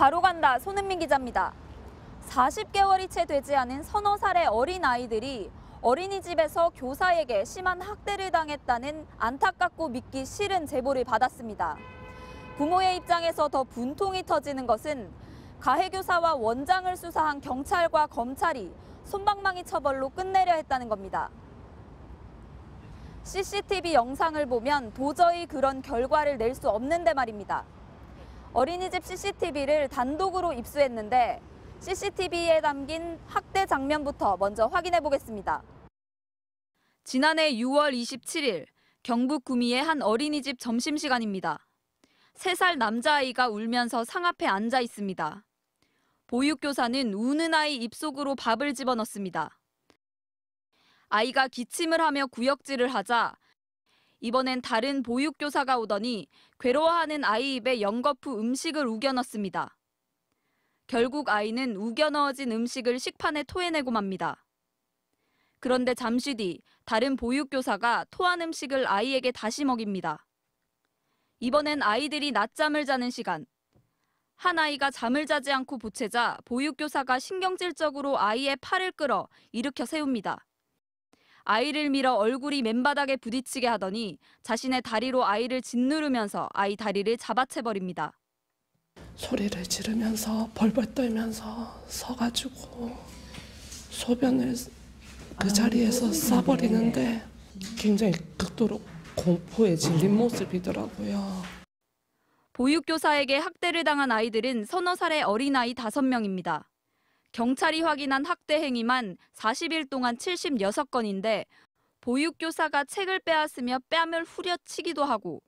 바로 간다 손은민 기자입니다. 40개월이 채 되지 않은 서너 살의 어린 아이들이 어린이집에서 교사에게 심한 학대를 당했다는 안타깝고 믿기 싫은 제보를 받았습니다. 부모의 입장에서 더 분통이 터지는 것은 가해교사와 원장을 수사한 경찰과 검찰이 손방망이 처벌로 끝내려 했다는 겁니다. CCTV 영상을 보면 도저히 그런 결과를 낼 수 없는데 말입니다. 어린이집 CCTV를 단독으로 입수했는데 CCTV에 담긴 학대 장면부터 먼저 확인해 보겠습니다. 지난해 6월 27일 경북 구미의 한 어린이집 점심시간입니다. 3살 남자아이가 울면서 상 앞에 앉아 있습니다. 보육교사는 우는 아이 입속으로 밥을 집어넣습니다. 아이가 기침을 하며 구역질을 하자 이번엔 다른 보육교사가 오더니 괴로워하는 아이 입에 연거푸 음식을 우겨 넣습니다. 결국 아이는 우겨 넣어진 음식을 식판에 토해내고 맙니다. 그런데 잠시 뒤 다른 보육교사가 토한 음식을 아이에게 다시 먹입니다. 이번엔 아이들이 낮잠을 자는 시간. 한 아이가 잠을 자지 않고 보채자 보육교사가 신경질적으로 아이의 팔을 끌어 일으켜 세웁니다. 아이를 밀어 얼굴이 맨바닥에 부딪히게 하더니 자신의 다리로 아이를 짓누르면서 아이 다리를 잡아채버립니다. 소리를 지르면서 벌벌 떨면서 서가지고 소변을 그 자리에서 싸버리는데 굉장히 극도로 공포에 질린 모습이더라고요. 보육교사에게 학대를 당한 아이들은 서너 살의 어린아이 5명입니다. 경찰이 확인한 학대 행위만 40일 동안 76건인데 보육교사가 책을 빼앗으며 뺨을 후려치기도 하고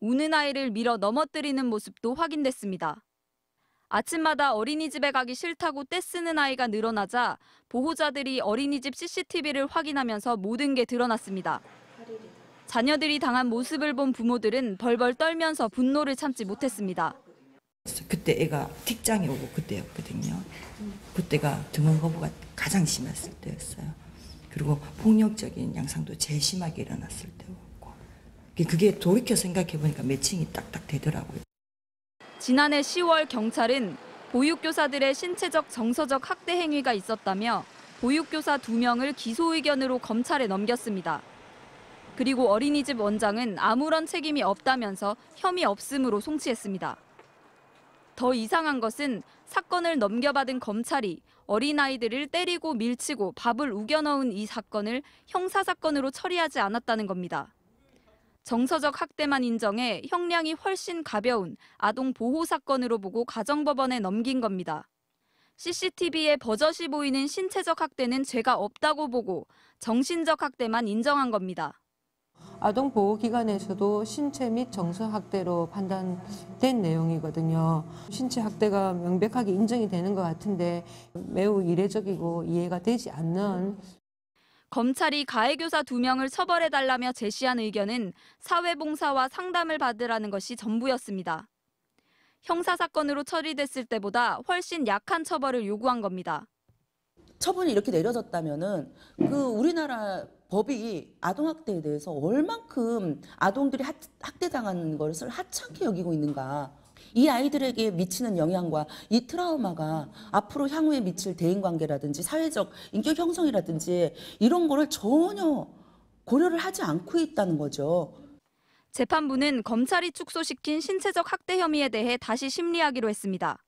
우는 아이를 밀어 넘어뜨리는 모습도 확인됐습니다. 아침마다 어린이집에 가기 싫다고 떼쓰는 아이가 늘어나자 보호자들이 어린이집 CCTV를 확인하면서 모든 게 드러났습니다. 자녀들이 당한 모습을 본 부모들은 벌벌 떨면서 분노를 참지 못했습니다. 그때 애가 틱장이 오고 그때였거든요. 그때가 등원 거부가 가장 심했을 때였어요. 그리고 폭력적인 양상도 제일 심하게 일어났을 때였고 그게 돌이켜 생각해 보니까 매칭이 딱딱 되더라고요. 지난해 10월 경찰은 보육교사들의 신체적 정서적 학대 행위가 있었다며 보육교사 2명을 기소 의견으로 검찰에 넘겼습니다. 그리고 어린이집 원장은 아무런 책임이 없다면서 혐의 없음으로 송치했습니다. 더 이상한 것은 사건을 넘겨받은 검찰이 어린아이들을 때리고 밀치고 밥을 우겨 넣은 이 사건을 형사사건으로 처리하지 않았다는 겁니다. 정서적 학대만 인정해 형량이 훨씬 가벼운 아동 보호 사건으로 보고 가정법원에 넘긴 겁니다. CCTV에 버젓이 보이는 신체적 학대는 죄가 없다고 보고 정신적 학대만 인정한 겁니다. 아동 보호 기관에서도 신체 및 정서 학대로 판단된 내용이거든요. 신체 학대가 명백하게 인정이 되는 것 같은데 매우 이례적이고 이해가 되지 않는 검찰이 가해 교사 2명을 처벌해 달라며 제시한 의견은 사회 봉사와 상담을 받으라는 것이 전부였습니다. 형사 사건으로 처리됐을 때보다 훨씬 약한 처벌을 요구한 겁니다. 처분이 이렇게 내려졌다면은 그 우리나라 법이 아동학대에 대해서 얼만큼 아동들이 학대당하는 것을 하찮게 여기고 있는가. 이 아이들에게 미치는 영향과 이 트라우마가 앞으로 향후에 미칠 대인관계라든지 사회적 인격 형성이라든지 이런 거를 전혀 고려를 하지 않고 있다는 거죠. 재판부는 검찰이 축소시킨 신체적 학대 혐의에 대해 다시 심리하기로 했습니다.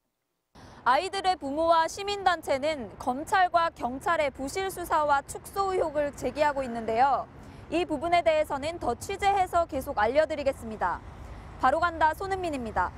아이들의 부모와 시민단체는 검찰과 경찰의 부실 수사와 축소 의혹을 제기하고 있는데요. 이 부분에 대해서는 더 취재해서 계속 알려드리겠습니다. 바로 간다 손은민입니다.